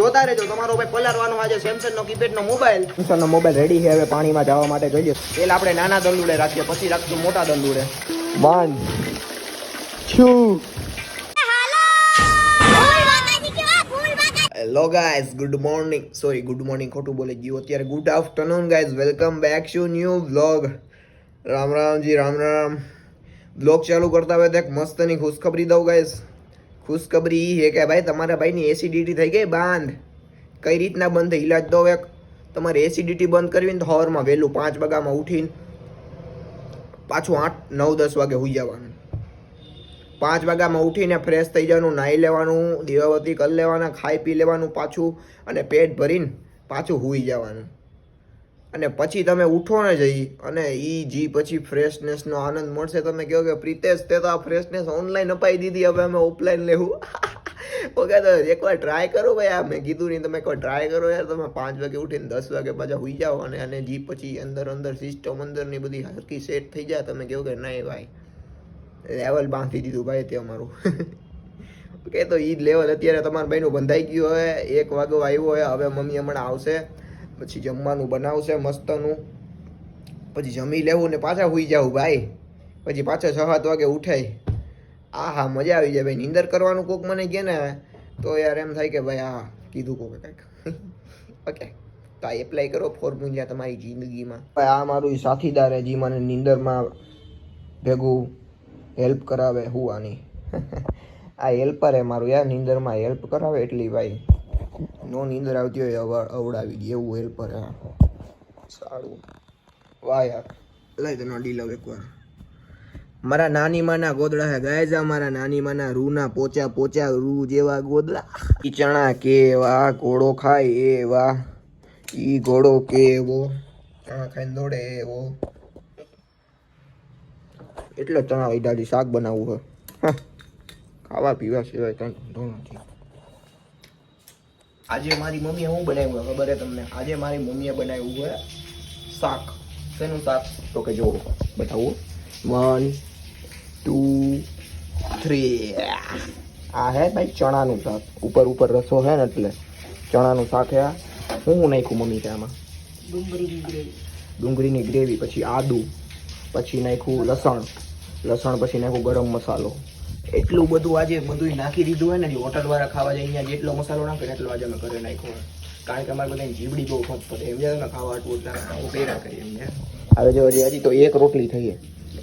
જોતા રહેજો. તમારો ભાઈ પલારવાનો આજે સેમસંગ નો કીપેડ નો મોબાઈલ સેમસંગ નો મોબાઈલ રેડી છે. હવે પાણીમાં જવા માટે જોઈએ તેલ આપણે નાના દંડુડે રાખીએ પછી રાખશું મોટા દંડુડે. One two hello guys good morning sorry good morning ખોટું બોલી ગયું. અત્યારે good afternoon guys welcome back to new vlog Ram Ramji Ram Ram. Blog ચાલુ કરતા હોય તો એક મસ્તની ખુશખબરી દઉં ગાઈઝ ખુશખબરી એ કે ભાઈ તમારા ભાઈની એસિડિટી થઈ ગઈ, બાંધ. કઈ રીતના બંધ? થઈ ઇલાજ દો એક. તમારે એસિડિટી બંધ કરવી ને તો સવારમાં વહેલું પાંચ વાગામાં ઉઠીને પાછું આઠ, નવ, દસ વાગે હોઈ જવાનું. પાંચ વાગ્યામાં ઉઠીને ફ્રેશ થઈ જવાનું નાહી લેવાનું, દીવાબત્તી કરી લેવાના, ખાઈ પી લેવાનું પાછું અને પેટ ભરીને પાછું સૂઈ જવાનું. અને પછી તમે ઉઠો ને જઈ અને એ જી પછી ફ્રેશનેસનો આનંદ મળશે. તમે કહો કે પ્રિતેશ, તે તો આ ફ્રેશનેસ ઓનલાઈન અપાઈ દીધી, હવે અમે ઓફલાઈન લેવું. ઓકે તો એકવાર ટ્રાય કરો ભાઈ આ. મેં કીધું નહીં, તમે એકવાર ટ્રાય કરો યાર. તમે પાંચ વાગે ઉઠીને દસ વાગે પાછા હોઈ જાઓ, અને અને જી પછી અંદર અંદર સિસ્ટમ અંદરની બધી હરકી સેટ થઈ જાય. તમે કહો કે નહીં ભાઈ. લેવલ બાંધી દીધું ભાઈ તે અમારું. ઓકે તો ઈ લેવલ અત્યારે તમારા ભાઈનું બંધાઈ ગયું હવે. એક વાગો આવ્યો હોય, હવે મમ્મી હમણાં આવશે. પછી જમવાનું બનાવશે મસ્તનું. પછી જમી લેવું ને પાછા સુઈ જાવ ભાઈ. પછી પાછા છ સાત વાગે ઉઠાય. આ હા મજા આવી જાય ભાઈ. નીંદર કરવાનું કોક મને કહે ને, તો યાર એમ થાય કે ભાઈ, હા, કીધું કોક કંઈક. ઓકે તો આ એપ્લાય કરો ફોર્મ્યુલા તમારી જિંદગીમાં. ભાઈ, આ મારું સાથીદાર જી મને નીંદરમાં ભેગું હેલ્પ કરાવે, હું આની. આ હેલ્પર હે મારું યાર, નીંદરમાં હેલ્પ કરાવે એટલી ભાઈ. નો નીંદર આવતી હોય અવડાવી દે, એવું હેલ્પર પર સારું. વાહ યાર. લઈ તનો ડીલ એકવાર. મારા નાની માના ગોદડા હે. ગાય જા મારા નાની માના રૂના પોચા પોચા રૂ જેવા ગોદડા. ઈ ચણા કેવા, ઘોડો ખાય એવા. ઈ ઘોડો કેવો, ચણા ખાઈને દોડે એવો. એટલે ચણા વૈદાડી શાક બનાવવું છે ખાવા પીવા સિવાય કંઈ ધંધો નથી. આજે મારી મમ્મીએ શું બનાવ્યું હોય? ખબર છે તમને? આજે મારી મમ્મીએ બનાવ્યું છે શાક. શેનું શાક? તો કે જો બતાવું. વન ટુ થ્રી આ હે ભાઈ ચણાનું શાક. ઉપર ઉપર રસો હે ને એટલે ચણાનું શાક હે હું હું નાખ્યું મમ્મી કે આમાં? ડુંગળીની ગ્રેવી પછી આદુ પછી નાખ્યું લસણ. લસણ પછી નાખ્યું ગરમ મસાલો. એટલું બધું આજે બધું નાખી દીધું હોય ને, જે હોટલ વાળા ખાવા જાય, અહીંયા જેટલો મસાલો નાખે એટલો આજે અમે ઘરે નાખ્યો કારણ કે અમારે બધા જીવડી બહુ ખપ પડે. એમ જાય ખાવા આટલું એટલે પેરા કરીએ એમ હવે જો હજી હજી તો એક રોટલી થઈ.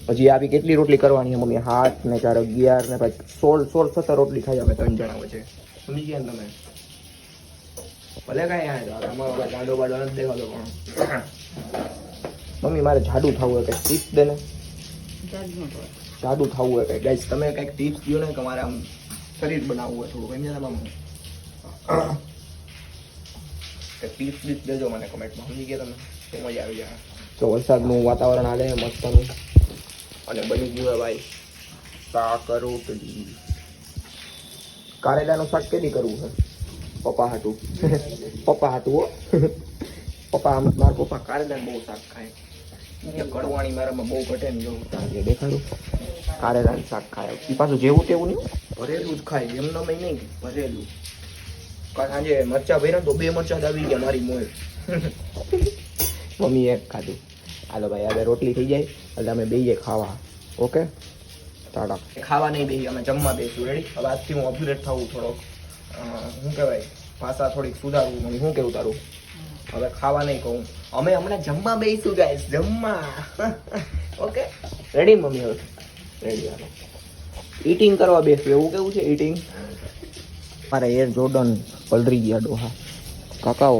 હજી આવી કેટલી રોટલી કરવાની મમ્મી? હાથ ને ચાર, અગિયાર ને પછી સોળ સોળ, સત્તર રોટલી ખાઈ અમે ત્રણ જણા વચ્ચે. સમજી ગયા તમે? ભલે કાંઈ અમારો ગાંડો બાડો નથી દેખાતો પણ. મમ્મી, મારે જાડું થવું હોય કે ટીપ્સ દે ને જાડું થવું હોય. કંઈક ગાઈસ તમે કંઈક ટિપ્સ દો ને કે મારે આમ શરીર બનાવવું હોય થોડું એમ આમ ટિપ્સ ટીપ્સ દેજો મને કમેન્ટમાં સમજી ગયા તમે? તો મજા આવી જાય તો વરસાદનું વાતાવરણ હાલે મસ્તનું. અને બની ગયું ભાઈ. શાક રોટલી કારેલાનું શાક કેદી કરવું છે પપ્પા હાટું. પપ્પા હાટું હો. પપ્પા આમ મારા પપ્પા કારેલાનું બહુ શાક ખાય. કડવાણી મારામાં બહુ ઘટે ને જો. દેખાડું? કારેલાનું શાક ખાય. એ પાછું જેવું તેવું નહીં ભરેલું જ ખાય એમને મેં નહીં. ભરેલું. સાંજે મરચા ભર્યા તો બે મરચા આવી ગયા મારી મોએ. મમ્મી એક ખાધું. હાલો ભાઈ હવે રોટલી થઈ જાય એટલે અમે બેઈએ ખાવા. ઓકે? ટાટા. ખાવા નહીં બેસી અમે જમવા બેસું રેડી હવે આજથી હું અપગ્રેડ થવું થોડોક. શું કહેવાય? ભાષા થોડીક સુધારવું મમ્મી. શું કેવું તારું? હવે ખાવા નહીં કહું. અમે હમણાં જમવા બેસું ગાઈશ જમવા. ઓકે? Ready mummy? હવે. રેડી ઈટિંગ કરવા બેસું એવું કેવું છે ઈટિંગ મારા એર જોર્ડન પલરી ગયા ડોહા. કાકાઓ,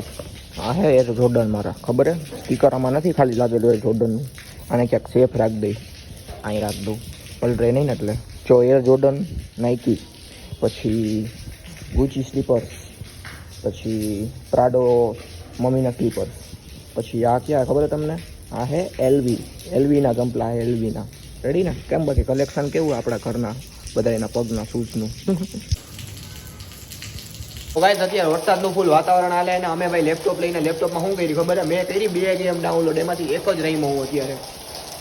આ હે એર જોર્ડન મારા. ખબર હે? સ્પીકર આમાં નથી ખાલી લાગેલું એર જોર્ડનનું. આને ક્યાંક સેફ રાખ દઈ અહીં રાખ દઉં. પલરે નહીં ને એટલે. જો એર જોર્ડન નાઇકી પછી ગુચી સ્લીપર્સ પછી પ્રાડો મમ્મીના સ્લીપર્સ પછી આ ક્યાં ખબર તમને? આ હે એલવી એલવીના ગમપલા એલવીના રેડી ને? કેમ બાકી કલેક્શન કેવું આપણા ઘરના બધા એના પગના શૂઝનું ગાઈસ અત્યારે વરસાદનું ફૂલ વાતાવરણ આલે અને અમે ભાઈ લેપટોપ લઈને લેપટોપમાં શું કરી ખબર મેં કરી બે ગેમ ડાઉનલોડ એમાંથી એક જ રહીમાં હું અત્યારે.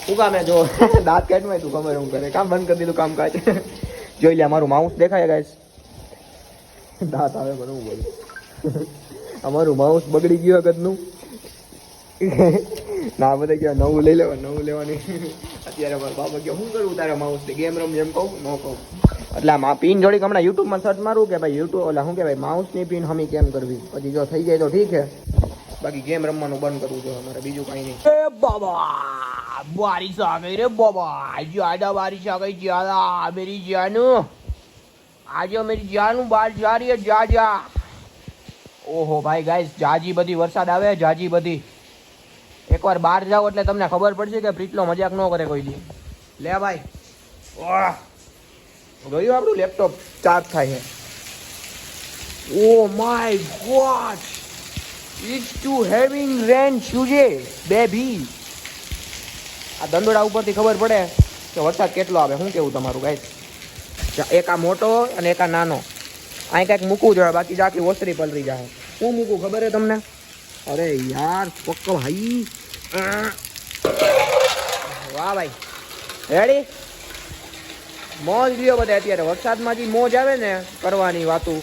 શું કામ જો? દાંત કાઢવાય તું ખબર હું કરે. કામ બંધ કરી દીધું કામ કાજ જોઈ લે મારું માઉસ દેખાય ગાઈસ દાંત આવે પણ હું બોલું. અમારું માઉસ બગડી ગયું વખતનું. ના બધા ગયા નવું લઈ લેવા, નવું લેવાની. અત્યારે બાબા કે શું કરું તારે માઉસ ને ગેમ રમ? એમ કહું, ન કહું. એટલે આ પિન જોડી હમણાં યુટ્યુબમાં સર્ચ મારું કે ભાઈ યુટ્યુબ એટલે શું કે ભાઈ માઉસની પિન હમી કેમ કરવી? પછી જો થઈ જાય તો ઠીક છે. બાકી ગેમ રમવાનું બંધ કરવું જોઈએ અમારે, બીજું કાંઈ નહીં. એ બાબા બારીશ આવે ગઈ રે બાબા જ્યાદા બારીશ આ ગઈ જ્યાદા મેરી જાનું. આજે મેરી જાનું બહાર જા રહી જા જા ઓહો ભાઈ ગાઈસ જાજી બધી વરસાદ આવે, જાજી બધી. એકવાર બહાર જાઓ એટલે તમને ખબર પડશે કે પ્રીતલો મજાક ન કરે કોઈ દી. લે ભાઈ. વાહ. ગયું આપણું લેપટોપ? ચાર્જ થાય છે ઓ my god. It's to having rain શુજે baby. આ દંડોડા ઉપરથી ખબર પડે કે વરસાદ કેટલો આવે. શું કેવું તમારું ગાઈસ એક આ મોટો અને એક આ નાનો. અહીં કાંઈક મૂકવું જોઈએ, બાકી આખી ઓસરી પલરી જાય શું મૂકવું ખબર છે તમને? અરે યાર પક્ક ભાઈ. વાહ ભાઈ. રેડી મોજ લ્યો બધા અત્યારે. વરસાદમાં જે મોજ આવે ને કરવાની વાતું,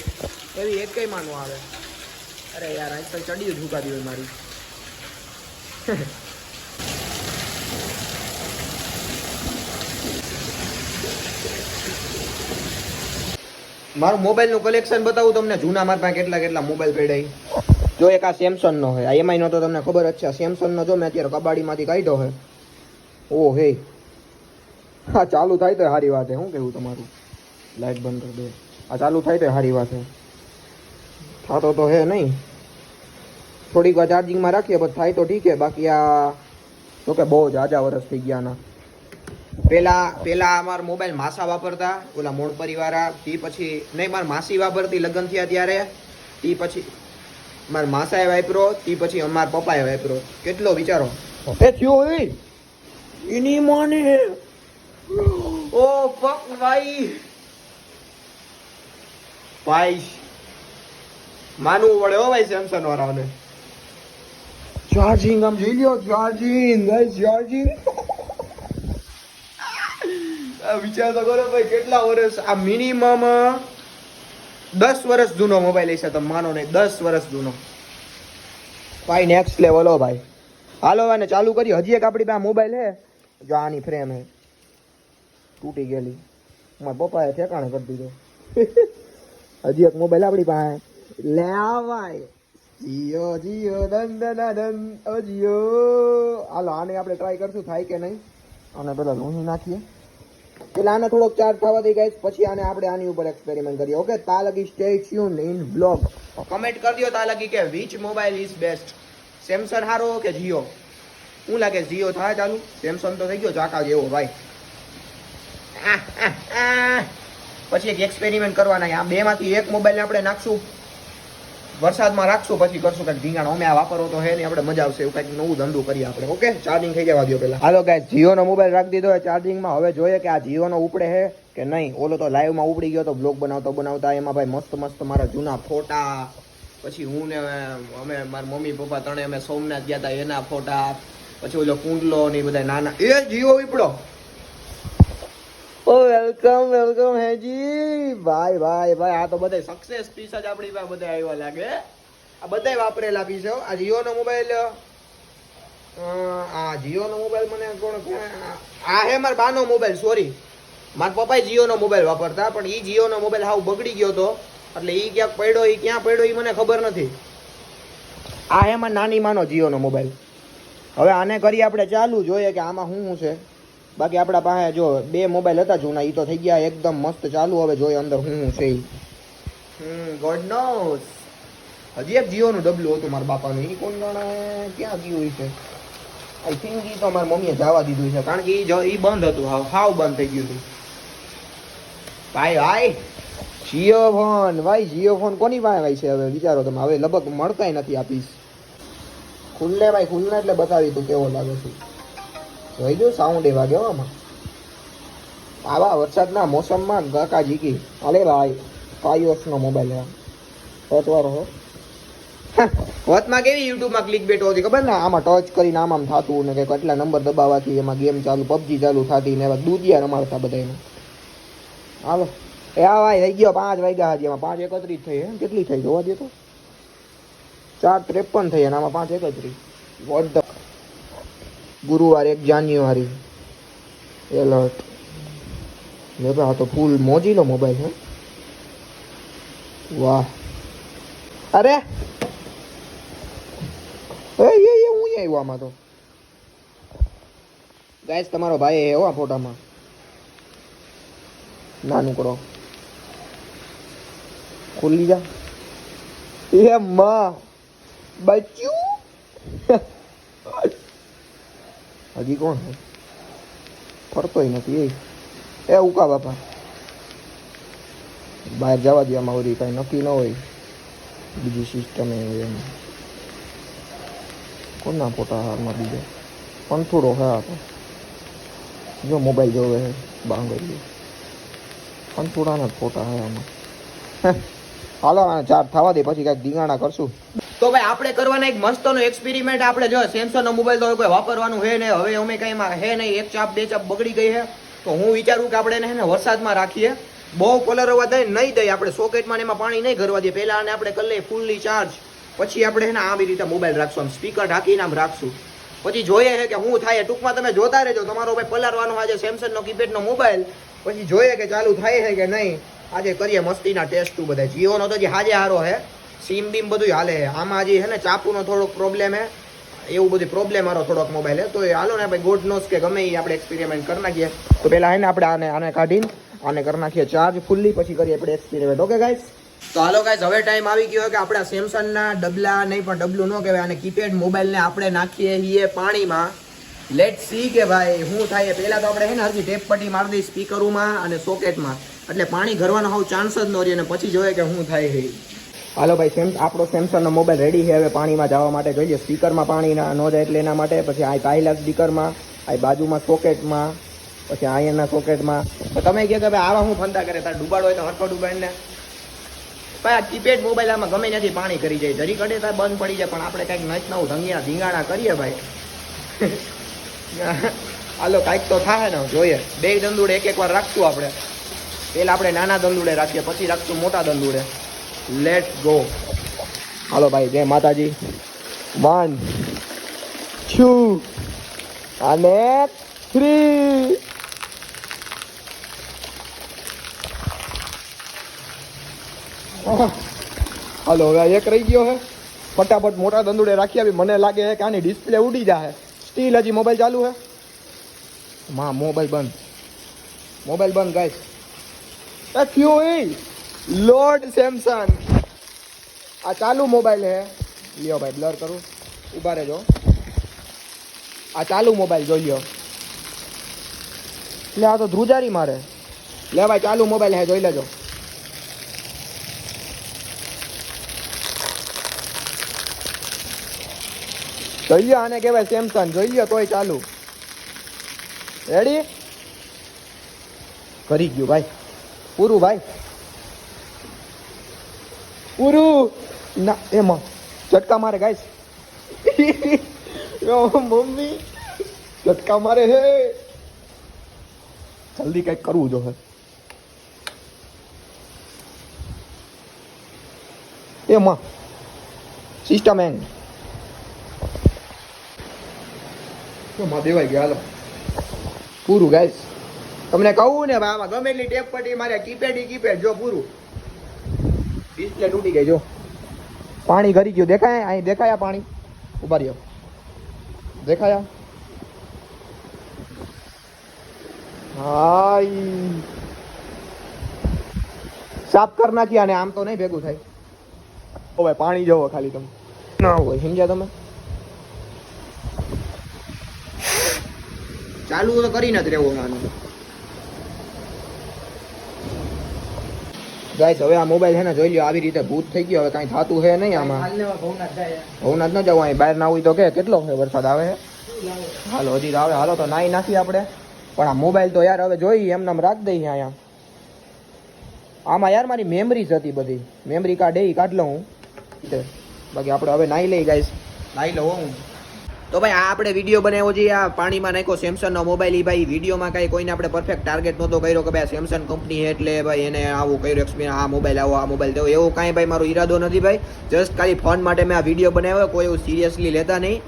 એવી એક કઈ માનું આવે. અરે યાર, આજ તો ચડી ઝૂકા હોય મારી. મારું મોબાઈલનું કલેક્શન બતાવું તમને. જૂના મારા પાસે કેટલા કેટલા મોબાઈલ પડ્યા જો એક આ સેમસંગ નો હોય. આ એમઆઈ નો તો તમને ખબર જ છે સેમસંગ નો જો મેં અત્યારે કબાડીમાંથી કાઢ્યો છે. ઓ હે. હા, ચાલુ થાય તો સારી વાત છે. શું કેવું તમારું? લાઇટ બંધ કરી દે. આ ચાલુ થાય તો સારી વાત છે. થતો તો હે નહીં. થોડીક વાર ચાર્જિંગમાં રાખીએ પણ થાય તો ઠીક છે. બાકી આ તો કે બહુ જ આજા વરસ થઈ ગયા ના પેલા પેલા અમારા મોબાઈલ માસા વાપરતા, ઓલા મૂળ પરિવારા તે પછી નહીં, મારા માસી વાપરતી લગ્ન થયા ત્યારે તે પછી મારા માસાએ વાપરો તે પછી અમારા પપ્પાએ વાપરો. કેટલો વિચારો? એ થયો હોય? એની માને. ઓ ફક ભાઈ. ભાઈ માનવું પડે હો ભાઈ સેમસન વાળાને ચાર્જિંગ આમ જોઈ લ્યો ચાર્જિંગ ગાઈસ ચાર્જિંગ આ વિચાર તો કરો ભાઈ કેટલા વર્ષ? આ મિનિમમ દસ વર્ષ જૂનો મોબાઈલ હશે, તમે માનો નહીં, દસ વર્ષ જૂનો. ભાઈ નેક્સ્ટ લેવલ હો ભાઈ. હાલો એને ચાલુ કરી હજી એક આપણી પાસે મોબાઈલ હે જો આની ફ્રેમ હે. તૂટી ગયેલી. મારા પપ્પાએ ઠેકાણે કરી દીધો. હજી એક મોબાઈલ આપણી પાસે. લે ભાઈ. જીઓ જીઓ, દન દન દન. ઓ જીઓ. હાલો, આને આપણે ટ્રાય કરશું. થાય કે નહીં? અને પેલા લોહી નાખીએ. એટલે આને થોડોક ચાર્જ થવા દઈ ગઈ પછી આને આપણે આની ઉપર એક્સપેરિમેન્ટ કરીએ. ઓકે તા લગી stay tune in blog comment કરી દો તા લગી કે which mobile is best Samsung હારો કે જીઓ હું લાગે જીઓ થાય ચાલુ? સેમસંગ તો થઈ ગયો ચાકા જેવો, ભાઈ. પછી એક એક્સપેરિમેન્ટ કરવાના. આ બે માંથી એક મોબાઈલ આપણે નાખશું. વરસાદમાં રાખશું પછી કરશું કંઈક ધીંગાણ અમે આ વાપરો તો હે નહીં, આપણે મજા આવશે એવું કંઈક નવું ધંધો કરીએ આપણે. ઓકે ચાર્જિંગ થઈ જવા દો પેલા હાલો ગાઈસ જીઓનો મોબાઈલ રાખી દીધો ચાર્જિંગમાં હવે જોઈએ કે આ જીઓનો ઉપડે હે કે નહીં? ઓલો તો લાઈવમાં ઉપડી ગયો તો બ્લોગ બનાવતો બનાવતા. એમાં ભાઈ મસ્ત મસ્ત મારા જૂના ફોટા. પછી હું ને, અમે, મારા મમ્મી પપ્પા ત્રણે અમે સોમનાથ ગયા હતા એના ફોટા. પછી ઓલો કુંડલો ને બધા નાના. એ જીઓ ઉપડો. ઓ વેલકમ વેલકમ હેજી. ભાઈ ભાઈ ભાઈ, આ તો બધા સક્સેસ પીસ જ આપણી પાસે બધા આવ્યા લાગે આ બધાય વાપરેલા પીસો. આ જીઓનો મોબાઈલ આ જીઓનો મોબાઈલ મને કોણ, કોણ- આ હે મારા બાનો મોબાઈલ સોરી મારા પપ્પાએ જીઓનો મોબાઈલ વાપરતા, પણ એ જીઓનો મોબાઈલ હાવ બગડી ગયો હતો એટલે એ ક્યાંક પડ્યો એ ક્યાં પડ્યો એ મને ખબર નથી. આ હે મારા નાની માનો જીઓનો મોબાઈલ હવે આને કરી આપણે ચાલુ, જોઈએ કે આમાં શું શું છે. બાકી આપણા પાસે જો બે મોબાઈલ હતા જૂના એ તો થઈ ગયા એકદમ મસ્ત ચાલુ. હવે જોઈએ અંદર શું હું છે. હમ ગોડ નોસ હજી એક જીઓનું ડબલું હતું મારા બાપાનું. એ કોણ જાણે ક્યાં ગયું છે? આઈ થિંક એ તો મારી મમ્મીએ જવા દીધું છે. કારણ કે એ એ બંધ હતું. હાવ હાવ બંધ થઈ ગયું હતું. ભાઈ ભાઈ, જીઓ ફોન. ભાઈ, જીઓ ફોન કોની પાસે ભાઈ છે હવે? વિચારો તમે. હવે લગભગ મળતાય નથી આપીશ ખુલ્લે, ભાઈ, ખુલ્લે એટલે બતાવી તું કેવો લાગે છે. જોઈ જો સાઉન્ડ એવા આમાં. આવા વરસાદના મોસમમાં કાકા જીકી અલે ભાઈ પાયોસ નો મોબાઈલ લેવા ટચવાળો હો. વચમાં કેવી યુટ્યુબમાં ક્લિક બેટ હતી ખબર ને? આમાં ટચ કરીને આમ આમ થતું ને કે કેટલા નંબર દબાવવાથી એમાં ગેમ ચાલુ પબજી ચાલુ થતી ને એવા દૂધિયા રમાડતા બધાને હાલો. એ આ ભાઈ થઈ ગયો પાંચ વાગ્યા હજી એમાં પાંચ એકત્રીસ થઈ એમ કેટલી થઈ? જોવા દે તો. ચાર ત્રેપન થઈ અને આમાં પાંચ એકત્રીસ. વોટ ધ ગુરુવાર એક જાન્યુઆરી. એલર્ટ. લે ભાઈ આ તો ફૂલ મોજીલો મોબાઈલ છે વાહ. અરે! એ એ એ, હું આવ્યો આમાં તો. ગાઈસ તમારો ભાઈ એવો હો આ ફોટામાં. નાનું કરો. ખુલી જા. એ માં બચ્યું. હજી કોણ છે ફરતોય નથી એ એ ઉકા બાપા બહાર જવા દે આમાં વળી કાંઈ નક્કી ન હોય બીજી સિસ્ટમ એ હોય એમ કોના ફોટા હારમાં બીજો પંથુડો હે તો જો મોબાઈલ જોવે છે બાંગડી પંથુડાના જ ફોટા હે આમાં હાલો ચાર થવા દે પછી કાંઈક ધીંગાણા કરશું તો ભાઈ, આપણે કરવાના એક મસ્તનો એક્સપેરિમેન્ટ આપણે જો સેમસંગનો મોબાઈલ તો કોઈ વાપરવાનું હે ને હવે અમે કંઈ એમાં હે નહીં. એક ચાપ, બે ચાપ બગડી ગઈ છે. તો હું વિચારું કે આપણે એને વરસાદમાં રાખીએ. બહુ કલર હવા દઈ નહીં દઈએ. આપણે સોકેટમાં એમાં પાણી નહીં ભરવા દઈએ. પહેલા આને આપણે કરી લઈએ ફૂલ્લી ચાર્જ પછી આપણે એને આવી રીતે મોબાઈલ રાખશું. આમ સ્પીકર ઢાંકીને આમ રાખશું. પછી જોઈએ છે કે શું થાય. ટૂંકમાં તમે જોતા રહેજો. તમારો ભાઈ પલારવાનો આજે સેમસંગનો કીપેડનો મોબાઈલ પછી જોઈએ કે ચાલુ થાય છે કે નહીં. આજે કરીએ મસ્તીના ટેસ્ટ બધા જીઓનો તો જે હાજે હારો હે. સીમ બીમ બધું હાલે. આમાં હજી છે ને ચાપુનો થોડોક પ્રોબ્લેમ હે. એવું બધું પ્રોબ્લેમ મારો થોડોક મોબાઈલ હે. તો એ હાલો ને ભાઈ ગોડ નોસ કે ગમે એ આપણે એક્સપેરિમેન્ટ કરી નાખીએ. તો પહેલાં હે ને આપણે આને આને કાઢીને આને કરી નાખીએ ચાર્જ ફૂલ્લી પછી કરીએ આપણે એક્સપેરિમેન્ટ ઓકે ગાઈસ તો હાલો ગાઈસ હવે ટાઈમ આવી ગયો કે આપણા સેમસંગના ડબલા નહીં પણ ડબલું ન કહેવાય અને કીપેડ મોબાઈલને આપણે નાખીએ છીએ પાણીમાં. લેટ સી કે ભાઈ, શું થાય. પહેલાં તો આપણે હે ને હરજી ટેપ પટ્ટી મારી દઈ સ્પીકરોમાં અને સોકેટમાં એટલે પાણી ઘરવાનો હોવ ચાન્સ જ ન રહે અને પછી જોઈએ કે શું થાય છે. હાલો ભાઈ, સેમ આપણો સેમસંગનો મોબાઈલ રેડી છે. હવે પાણીમાં જવા માટે જોઈએ સ્પીકરમાં પાણી ના જાય એટલે એના માટે. પછી આ પાયલા સ્પીકરમાં આ બાજુમાં સોકેટમાં પછી અહીંયાના સોકેટમાં તમે કહો કે ભાઈ, આવા હું ફંદા કરે? તાર ડૂબાડો હોય તો હરકો ડૂબાડીને. ભાઈ, આ કીપેડ મોબાઈલ આમાં ગમે નથી પાણી કરી જાય. જરી કડે તાર બંધ પડી જાય, પણ આપણે કંઈક નચ નવું ધંગિયા ધીંગાણા કરીએ ભાઈ. હાલો, કાંઈક તો થાય ને, જોઈએ. બે દંદુડે એક એક વાર રાખશું આપણે. પેલા આપણે નાના દંદુડે રાખીએ, પછી રાખશું મોટા દંદુડે લેટ ગો હાલો ભાઈ, જય માતાજી. વન ટુ અને થ્રી હાલો, હવે એક રહી ગયો હે. ફટાફટ મોટા દંદુડે રાખી આવી મને લાગે છે કે આની ડિસ્પ્લે ઉડી જાય સ્ટીલ હજી મોબાઈલ ચાલુ છે માં મોબાઈલ બંધ. મોબાઈલ બંધ ગાઈસ એ. ક્યું લોર્ડ સેમસંગ આ ચાલુ મોબાઈલ હે. લ્યો ભાઈ, બ્લર કરું. ઊભા રહેજો. આ ચાલુ મોબાઈલ જોઈ લ્યો. એટલે આ તો ધ્રુજારી મારે. લે ભાઈ, ચાલુ મોબાઈલ હે, જોઈ લેજો. જોઈ લ્યો આને કહેવાય સેમસંગ જોઈ લ્યો તોય ચાલુ. રેડી કરી ગયું ભાઈ. પૂરું ભાઈ. પૂરું ના, એમાં. ઝટકા મારે ગાઈસ મમ્મી. ઝટકા મારે, હે. જલ્દી કંઈક કરવું જો એમાં. સિસ્ટમ એન્ડ એમાં દેવાઈ ગયા, હાલો. પૂરું ગાઈસ તમને કહું ને આમાં ગમે એટલી ટેપ પડી, મારે કીપેડ કીપેડ, જો પૂરું. ડિસ્પ્લે તૂટી ગઈ, જો. પાણી ઘરી ગયું. દેખાય? અહીં દેખાયા પાણી? ઊભા રહ્યો. દેખાયા? હાય. સાફ કર નાખી અને આમ તો નહીં ભેગું થાય. ઓ ભાઈ, પાણી જોવો ખાલી તમે. ના હોય, સમજ્યા તમે? ચાલુ તો કરી જ રહેવું માનું ગાઈસ હવે આ મોબાઈલ છે ને જોઈ લ્યો આવી રીતે ભૂત થઈ ગયો હવે કાંઈ થતું છે નહીં આમાં. ભવનાથ ન જવું અહીં બહાર ના હોય તો કે કેટલો છે વરસાદ આવે? છે હાલો હજી આવે હાલો તો નાઈ નાખી આપણે. પણ આ મોબાઈલ તો યાર હવે જોઈ એમ નામ રાખ દઈએ અહીંયા. આમાં યાર મારી મેમરીઝ હતી બધી. મેમરી કાર્ડ એ કાઢ લઉં. હું બાકી આપણે હવે નાઈ લઈ ગાઈસ. નાઈ લઉં હું. તો ભાઈ, આ આપણે વીડિયો બનાવ્યો છે, આ પાણીમાં નાખ્યો સેમસંગનો મોબાઈલ એ ભાઈ વિડીયોમાં કાંઈ કોઈને આપણે પરફેક્ટ ટાર્ગેટ નહોતો કર્યો કે ભાઈ સેમસંગ કંપની એટલે ભાઈ એને આવું કર્યું એક્સપિરિયન્સ આ મોબાઈલ આવો, આ મોબાઈલ દેવો એવો કાંઈ ભાઈ મારો ઈરાદો નથી ભાઈ. જસ્ટ ખાલી ફોન માટે મેં આ વીડિયો બનાવ્યો, કોઈ એવું સિરિયસલી લેતા નહીં.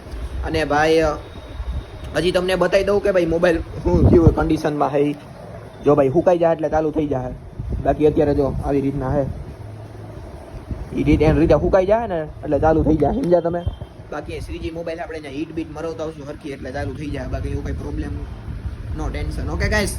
અને ભાઈ હજી તમને બતાવી દઉં કે ભાઈ મોબાઈલ શું થયું કન્ડિશનમાં હે જો ભાઈ, હુકાઈ જાય એટલે ચાલુ થઈ જાય બાકી અત્યારે જો આવી રીતના હે એ રીતે એની રીતે હુકાઈ જાય ને, એટલે ચાલુ થઈ જાય સમજ્યા તમે? બાકી શ્રીજી મોબાઈલ આપણે અહીંયા હીટ બીટ મરવતા આવશું હરખી એટલે ચાલુ થઈ જાય. બાકી એવું કંઈ પ્રોબ્લેમ નો ટેન્શન ઓકે ગાઈસ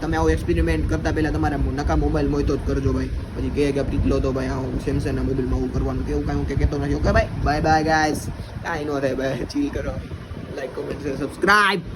તમે આવો એક્સપેરિમેન્ટ કરતા પહેલાં તમારે નકા મોબાઈલ હોય તો જ કરજો ભાઈ. પછી કહે કે પ્રીતલો તો ભાઈ આવું સેમસંગના મોબાઈલમાં આવું કરવાનું. કેવું કાંઈ હું કે કહેતો નથી. ઓકે ભાઈ બાય બાય ગાઈસ કાંઈ નો થાય ભાઈ ચીલ કરો. Like comment subscribe